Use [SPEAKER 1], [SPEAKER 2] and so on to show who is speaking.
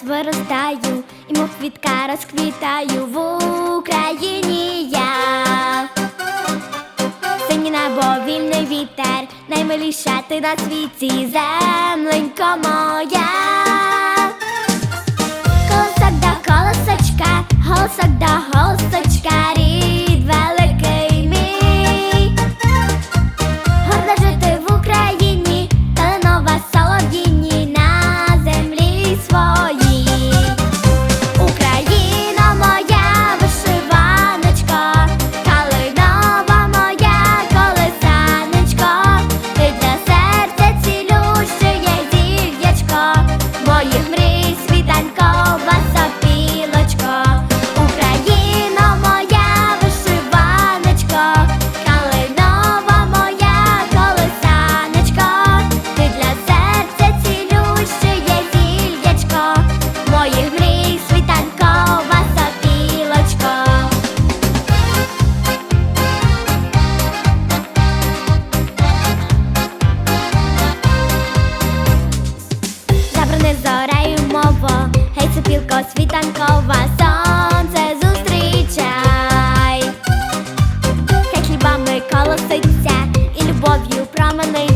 [SPEAKER 1] Народилась, виростаю, і мов квітка розквітаю в Україні я. Синє небо, вільний вітер, наймиліша ти на світі, земленько моя. Колосок до колосочка, голосок до голосочка, голоситься і любов'ю променить.